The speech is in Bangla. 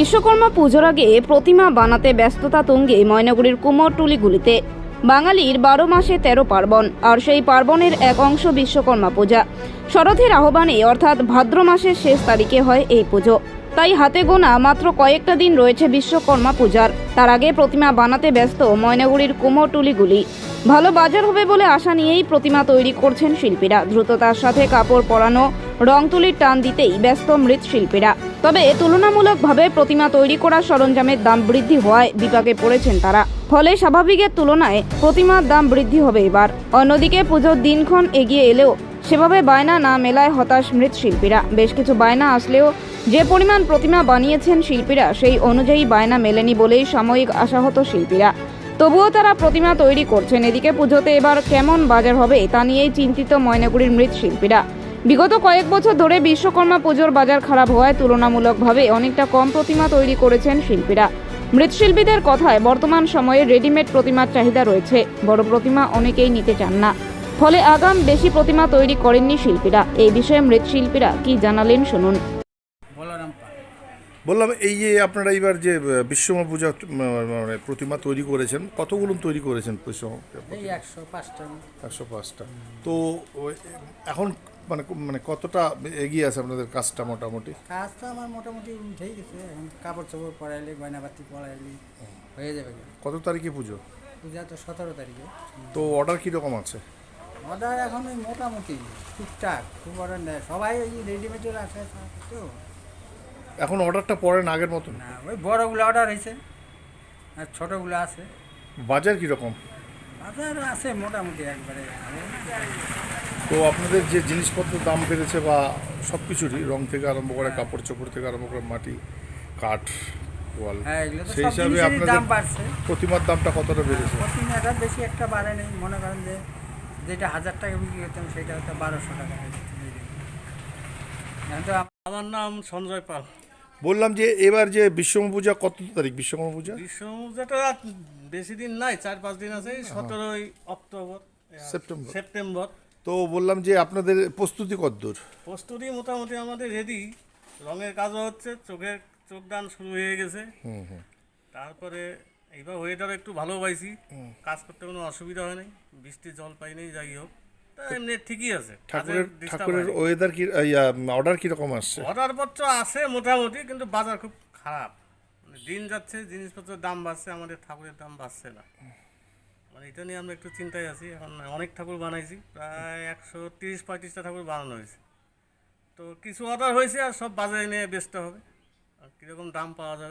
বিশ্বকর্মা পুজোর আগে প্রতিমা বানাতে ব্যস্ততা তুঙ্গে ময়নাগুড়ির কুমোরটুলিগুলিতে বাঙালির বারো মাসে তেরো পার্বণ, আর সেই পার্বণের এক অংশ বিশ্বকর্মা পূজা। শরথের আহ্বানে, অর্থাৎ ভাদ্র মাসের শেষ তারিখে হয় এই পুজো। তাই হাতে গোনা মাত্র কয়েকটা দিন রয়েছে বিশ্বকর্মা পূজার। তার আগে প্রতিমা বানাতে ব্যস্ত ময়নাগুড়ির কুমোরটুলিগুলি ভালো বাজার হবে বলে আশা নিয়েই প্রতিমা তৈরি করছেন শিল্পীরা। দ্রুততার সাথে কাপড় পরানো, রং তুলির টান দিতেই ব্যস্ত মৃৎশিল্পীরা। তবে তুলনামূলকভাবে প্রতিমা তৈরি করা সরঞ্জামের দাম বৃদ্ধি হওয়ায় বিপাকে পড়েছেন তারা। ফলে স্বাভাবিকের তুলনায় প্রতিমার দাম বৃদ্ধি হবে এবার। অন্যদিকে পুজোর দিনক্ষণ এগিয়ে এলেও সেভাবে বায়না না মেলায় হতাশ মৃৎশিল্পীরা। বেশ কিছু বায়না আসলেও যে পরিমাণ প্রতিমা বানিয়েছেন শিল্পীরা, সেই অনুযায়ী বায়না মেলেনি বলেই সাময়িক আশাহত শিল্পীরা। তবুও তারা প্রতিমা তৈরি করছেন। এদিকে পুজোতে এবার কেমন বাজার হবে তা নিয়েই চিন্তিত ময়নাগুড়ির মৃৎশিল্পীরা। বিগত কয়েক বছর ধরে বিশ্বকর্মা পুজোর বাজার খারাপ হওয়ায় তুলনামূলকভাবে অনেকটা কম প্রতিমা তৈরি করেছেন শিল্পীরা। মৃৎশিল্পীদের কথায় বর্তমান সময়ে রেডিমেড প্রতিমার চাহিদা রয়েছে। বড় প্রতিমা অনেকেই নিতে চান না। ফলে আগাম বেশি প্রতিমা তৈরি করেননি শিল্পীরা। এই বিষয়ে মৃৎশিল্পীরা কি জানালেন শুনুন। বললাম এই যে আপনারা এইবার যে বিশ্বকর্মা পূজা মানে প্রতিমা তৈরি করেছেন কতগুলো তৈরি করেছেন একশো পাঁচটা। একশো পাঁচটা। তো এখন মানে মানে কতটা এগিয়ে আছে আপনাদের কাজটা মোটামুটি? কাজ তো আমার মোটামুটি উঠেই গেছে। এখন কাপড় চোপড় পরাইলে গয়নাবাতি পরাইলে হয়ে যাবে। কত তারিখে পুজো? পূজা তো সতেরো তারিখে। তো অর্ডার কীরকম আছে? অর্ডার এখন ওই মোটামুটি টুকটাক খুব অর্ডার নেয় সবাই ওই রেডিমেডের আছে তো এখন অর্ডারটা পড়েন আগের মতন? না ওই বড়গুলো অর্ডার হয়েছে আর ছোটোগুলো আছে। বাজার কীরকম? বাজার আছে মোটামুটি একবারে। তো আপনাদের যে জিনিসপত্রের দাম বেড়েছে বা সব কিছুরই রং থেকে আরম্ভ করে কাপড় চোপড় থেকে আরম্ভ করে মাটি কাঠ ওয়াল হ্যাঁ সেই হিসাবে আপনাদের দাম বাড়ছে। প্রতিমার দামটা কতটা বেড়েছে? প্রতিমাটা বেশি একটা বাড়ে নেই মনে করেন যে যেটা হাজার টাকা বিক্রি করতাম সেটা হয়তো বারোশো টাকা আমার নাম সঞ্জয় পাল। বললাম যে এবার যে বিশ্বকর্মা পূজা কত তারিখ? বিশ্বকর্মা পূজা? বিশ্বপূজাটা আর বেশি দিন নাই চার পাঁচ দিন আছে সতেরোই অক্টোবর সেপ্টেম্বর। সেপ্টেম্বর। তো বললাম যে আপনাদের প্রস্তুতি কতদূর প্রস্তুতি মোটামুটি আমাদের রেডি রঙের কাজও হচ্ছে চোখের চোখ দান শুরু হয়ে গেছে। তারপরে এইবার ওয়েদার একটু ভালো পাইছি। কাজ করতে কোনো অসুবিধা হয় নাই। বৃষ্টি জল পাই নাই যাই হোক। এমনি ঠিকই আছে। ঠাকুরের ঠাকুরের ওয়েদার কি অর্ডার কীরকম আসছে? অর্ডারপত্র আছে মোটামুটি কিন্তু বাজার খুব খারাপ। মানে দিন যাচ্ছে জিনিসপত্রের দাম বাড়ছে আমাদের ঠাকুরের দাম বাড়ছে না। মানে এটা নিয়ে আমরা একটু চিন্তায় আছি। এখন অনেক ঠাকুর বানাইছি, প্রায় একশো তিরিশ পঁয়ত্রিশটা ঠাকুর বানানো হয়েছে। তো কিছু অর্ডার হয়েছে আর সব বাজারে নিয়ে ব্যস্ত হবে। আর কীরকম দাম পাওয়া যাবে?